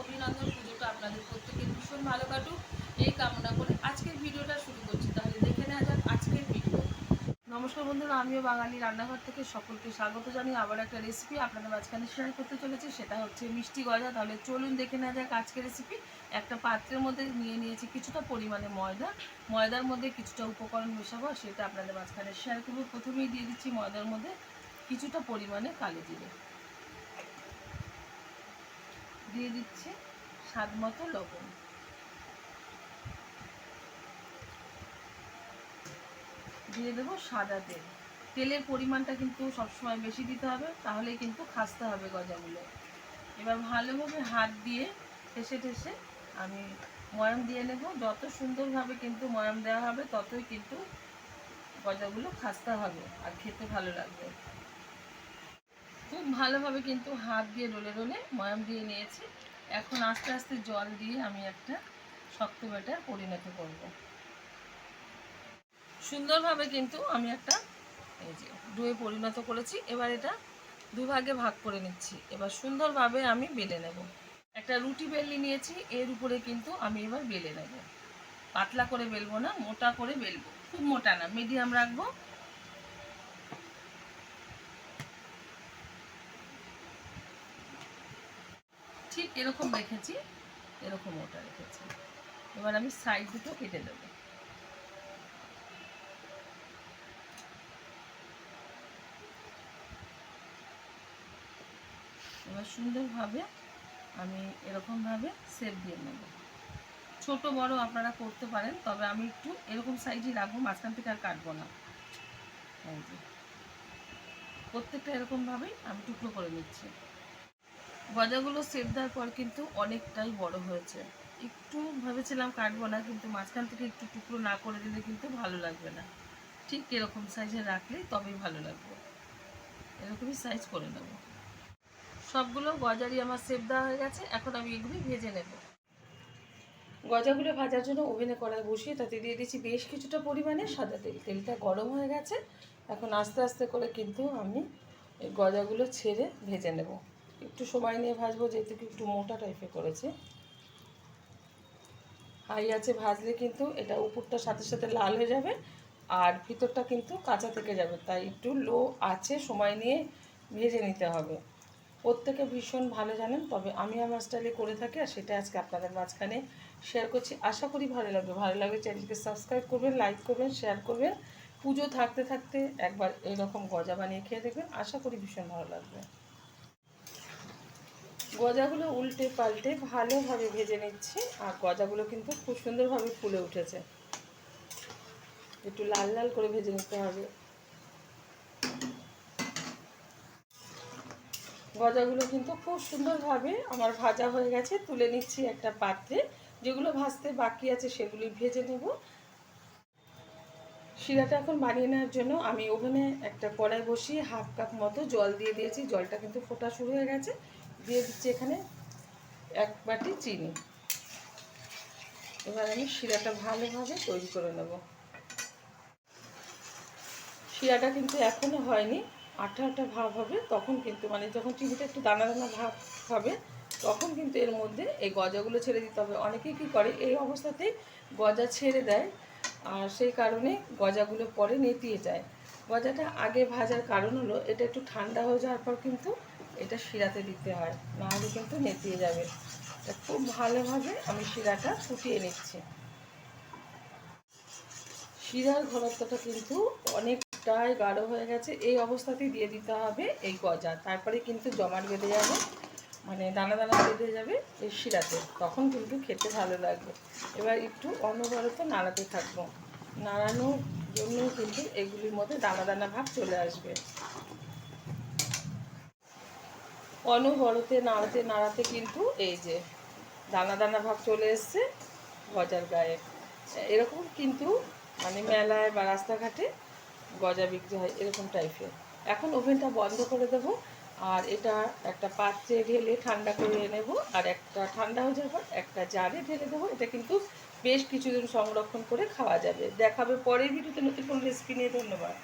অভিনন্দন পুজোটা আপনাদের প্রত্যেকের ভীষণ ভালো কাটুক। এই কামনা করে আজকের ভিডিওটা শুরু করছি। তাহলে দেখে নেওয়া যাক আজকের ভিডিও। নমস্কার বন্ধুরা, আমিও বাঙালি রান্নাঘর থেকে সকলকে স্বাগত জানিয়ে আবার একটা রেসিপি আপনাদের মাঝখানে শেয়ার করতে চলেছি। সেটা হচ্ছে মিষ্টি গজা। তাহলে চলুন দেখে নেওয়া যাক আজকের রেসিপি একটা পাত্রের মধ্যে নিয়ে নিয়েছি কিছুটা পরিমাণে ময়দা। ময়দার মধ্যে কিছুটা উপকরণ মেশাবো, সেটা আপনাদের মাঝখানে শেয়ার করব। প্রথমেই দিয়ে দিচ্ছি ময়দার মধ্যে কিছুটা পরিমাণে কালো জিরে। দিয়ে দিচ্ছি স্বাদ মতো লবণ। দিয়ে দেবো সাদা তেল। তেলের পরিমাণটা কিন্তু সবসময় বেশি দিতে হবে তাহলে কিন্তু খাসতে হবে গজাগুলো। এবার ভালোভাবে হাত দিয়ে ঠেসে ঠেসে আমি ময়াম দিয়ে নেব। যত সুন্দরভাবে কিন্তু ময়াম দেওয়া হবে, ততই কিন্তু গজাগুলো খাসতে হবে আর খেতে ভালো লাগবে। খুব ভালোভাবে কিন্তু হাত দিয়ে রোলে রোলে ময়াম দিয়ে নিয়েছি। এখন আস্তে আস্তে জল দিয়ে আমি একটা শক্ত ব্যাটার পরিণত করব। সুন্দরভাবে কিন্তু আমি একটা এই যে ডুয়ে পরিণত করেছি। এবার এটা দুভাগে ভাগ করে নিচ্ছি। এবার সুন্দরভাবে আমি বেলে নেব। একটা রুটি বেলনি নিয়েছি। এর উপরে কিন্তু আমি এবার বেলে নেব। পাতলা করে বেলবো না, মোটা করে বেলবো। খুব মোটা না, মিডিয়াম রাখব। ঠিক এরকম রেখেছি, এরকম ওটা রেখেছি। এবার আমি সাইড দুটো কেটে দেব। এবার সুন্দরভাবে আমি এরকমভাবে সেপ দিয়ে নেব। ছোট, বড় আপনারা করতে পারেন, তবে আমি একটু এরকম সাইজই রাখব, মাঝখান থেকে আর কাটবো না। প্রত্যেকটা এরকমভাবেই আমি টুকরো করে নিচ্ছি। গজাগুলো সেপ দেওয়ার পর কিন্তু অনেকটাই বড় হয়েছে। একটু ভেবেছিলাম কাটবো না, কিন্তু মাঝখান থেকে একটু টুকরো না করে দিলে কিন্তু ভালো লাগবে না। ঠিক এরকম সাইজে রাখলে তবেই ভালো লাগবে। এরকমই সাইজ করে নেব। সবগুলো গজারই আমার সেপ দেওয়া হয়ে গেছে, এখন আমি এগুলি ভেজে নেব। গজাগুলো ভাজার জন্য ওভেনে কড়াই বসিয়ে তাতে দিয়ে দিচ্ছি বেশ কিছুটা পরিমাণে সাদা তেল। তেলটা গরম হয়ে গেছে, এখন আস্তে আস্তে করে কিন্তু আমি গজাগুলো ছেড়ে ভেজে নেব। একটু সময় নিয়ে ভাজবো, যেহেতু একটু মোটা টাইপের করেছে। হাই আছে ভাজলে কিন্তু এটা উপরটা সাথে সাথে লাল হয়ে যাবে, আর ভিতরটা কিন্তু কাঁচা থেকে যাবে। তাই একটু লো আছে, সময় নিয়ে ভেজে নিতে হবে। প্রত্যেকে ভীষণ ভালো জানেন, তবে আমি আমার স্টাইলে করে থাকি আর সেটা আজকে আপনাদের মাঝখানে শেয়ার করছি। আশা করি ভালো লাগবে। ভালো লাগবে চ্যানেলকে সাবস্ক্রাইব করবেন লাইক করবেন শেয়ার করবেন। পুজো থাকতে থাকতে একবার এরকম গজা বানিয়ে খেয়ে দেখবেন। আশা করি ভীষণ ভালো লাগবে। গজাগুলো উল্টে পাল্টে ভালোভাবে ভেজে নিচ্ছি, আর গজাগুলো কিন্তু খুব সুন্দরভাবে ফুলে উঠেছে। একটু লাল লাল করে ভেজে নিতে হবে। গজাগুলো কিন্তু খুব সুন্দরভাবে আমার ভাজা হয়ে গেছে, তুলে নিচ্ছি একটা পাত্রে। যেগুলো ভাজতে বাকি আছে সেগুলি ভেজে নেব। শিরাটা এখন বানিয়ে নেওয়ার জন্য আমি ওভেনে একটা কড়াই বসিয়ে হাফ কাপ মতো জল দিয়ে দিয়েছি। জলটা কিন্তু ফোটা শুরু হয়ে গেছে। দিয়ে দিচ্ছি এখানে এক বাটি চিনি। এবার আমি শিরাটা ভালোভাবে তৈরি করে নেব। শিরাটা কিন্তু এখনও হয়নি, আঠা আঠা ভাব হবে, তখন কিন্তু মানে যখন চিনিটা একটু দানা দানা ভাব হবে, তখন কিন্তু এর মধ্যে এই গজাগুলো ছেড়ে দিতে হবে। অনেকেই কী করে, এই অবস্থাতেই গজা ছেড়ে দেয় আর সেই কারণে গজাগুলো পরে নেতিয়ে যায়। গজাটা আগে ভাজার কারণ হলো, এটা একটু ঠান্ডা হয়ে যাওয়ার পর কিন্তু এটা শিরাতে দিতে হয়, নাহলে কিন্তু নেতিয়ে যাবে। খুব ভালোভাবে আমি শিরাটা ফুটিয়ে নিচ্ছি। শিরার ঘনত্বটা কিন্তু অনেকটাই গাঢ় হয়ে গেছে। এই অবস্থাতেই দিয়ে দিতে হবে এই গজা। তারপরে কিন্তু জমাট বেঁধে যাবে মানে দানা দানা বেঁধে যাবে এই শিরাতে। তখন কিন্তু খেতে ভালো লাগবে। এবার একটু অনবরত নাড়াতে থাকব। নাড়ানোর জন্য কিন্তু এগুলির মধ্যে দানা দানা ভাব চলে আসবে। অনবরতে নাড়াতে নাড়াতে কিন্তু এই যে দানা দানা ভাব চলে এসছে গজার গায়ে। এরকম কিন্তু মানে মেলায় বা রাস্তাঘাটে গজা বিক্রি হয়, এরকম টাইপের এখন ওভেনটা বন্ধ করে দেবো, আর এটা একটা পাত্রে ঢেলে ঠান্ডা করে নেব, আর একটা ঠান্ডা হয়ে যাওয়ার পর একটা জারে ঢেলে দেবো। এটা কিন্তু বেশ কিছুদিন সংরক্ষণ করে খাওয়া যাবে। দেখাবে পরের ভিডিওতে নতুন কোনো রেসিপি নিয়ে। ধন্যবাদ।